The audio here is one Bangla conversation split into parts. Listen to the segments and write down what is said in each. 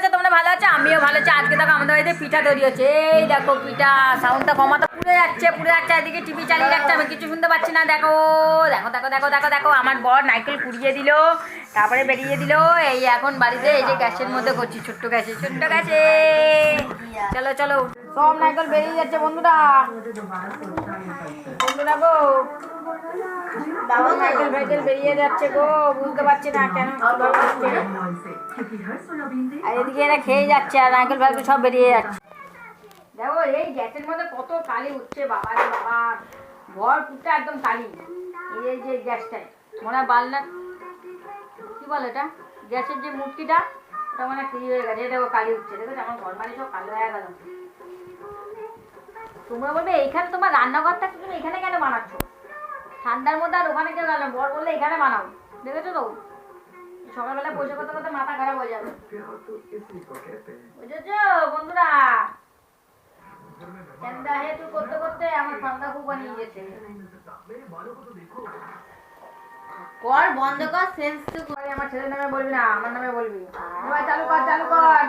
আছো তোমরা ভালো আছো? আমিও ভালো আছি। আজকে দেখো আমাদের বাড়িতে পিঠা তৈরি হচ্ছে। এই দেখো পিঠা, সাউন্ডটা কমাতে পুড়ে যাচ্ছে পুড়ে যাচ্ছে, এদিকে টিভি চালিয়ে রাখছে আমি কিছু শুনতে পাচ্ছি না, দেখো দেখো দেখো দেখো দেখো দেখো, আমার বর নাইকেল কুড়িয়ে দিল, তারপরে বেরিয়ে দিল, এই এখন বাড়িতে এই যে গ্যাসের মধ্যে করছি, ছোট্ট গ্যাসে ছোট্ট গ্যাসে। চলো চলো, সব নাইকেল বেরিয়ে যাচ্ছে, বন্ধুরা। বন্ধুরা গো নাইকেল বেরিয়ে যাচ্ছে গো, বুঝতে পারছি না কেন আর এদিকে এরা খেয়ে যাচ্ছে, আর নারকেল ফাইকেল সব বেরিয়ে যাচ্ছে। দেখো এই গ্যাসের মধ্যে কত কালি উঠছে বাবা রে বাবা। ভর একদম কালি এই যে গ্যাসটায় মনে হয় কি বলে এটা? গ্যাসের যে মূর্তিটা ওটা মানে ফ্রি হয়ে গেছে। দেখো কালি উঠছে। দেখো আমার ঘর বাড়ি সব কালো হয়ে গেল। তোমরা বলবে এইখানে তোমার রান্নাঘরটা তুমি এখানে কেন বানাচ্ছ? ঠান্ডার মধ্যে আর ওখানে কেউ রান্না বর বললে এখানে বানাও। দেখেছ তো? সকালবেলা বসে করতে করতে মাথা খারাপ হয়ে যাবে। বুঝেছ? বন্ধুরা খুব কর বন্ধ কর সেন্স তো কর। আমার ছেলের নামে বলবি না আমার নামে বলবি। এবার চালু কর চালু কর।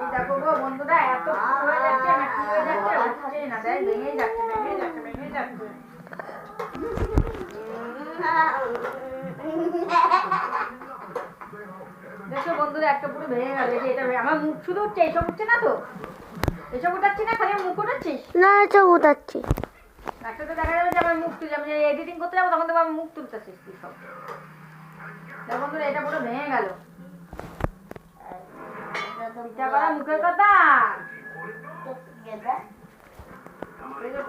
এই দেখো গো বন্ধুরা এত হয়ে যাচ্ছে না কি হয়ে যাচ্ছে হচ্ছে না। দেখ ভেঙেই যাচ্ছে ভেঙেই যাচ্ছে ভেঙেই যাচ্ছে। দেখো বন্ধুরা একটা পুরো ভেঙে গেল। যে এটা আমার মুখ শুধু উঠছে এইসব উঠছে না তো? এসব উঠাচ্ছি না খালি মুখ উঠাচ্ছিস? না এটা উঠাচ্ছি। একটা তো দেখা যাবে যে আমার মুখ তুলে আমি এডিটিং করতে যাব তখন তো আমার মুখ তুলতেছিস তুই সব। দেখো বন্ধুরা এটা পুরো ভেঙে গেল। পিঠা করা মুখের কথা।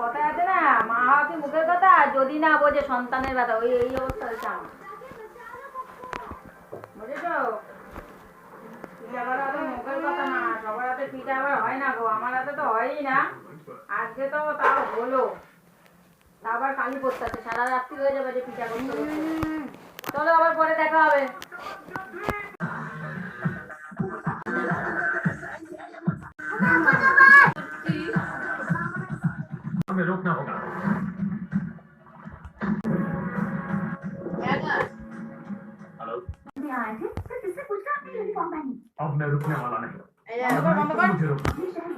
কথা আছে না মা হওয়া কি মুখের কথা? যদি না বোঝে সন্তানের ব্যথা ওই এই অবস্থা হয়েছে আমার। বুঝেছ পিঠা করা তো মুখের কথা না সবার হাতে পিঠা আবার হয় না গো আমার হাতে তো হয়ই না আজকে তো তাও হলো তা আবার কালি করতে আছে সারা রাত্রি হয়ে যাবে যে পিঠা করতে করতে। চলো আবার পরে দেখা হবে हमें रोकना होगा हेलो अब मैं रुकने वाला नहीं এই যে, বন্ধ কর, বন্ধ কর। मुझे रोकना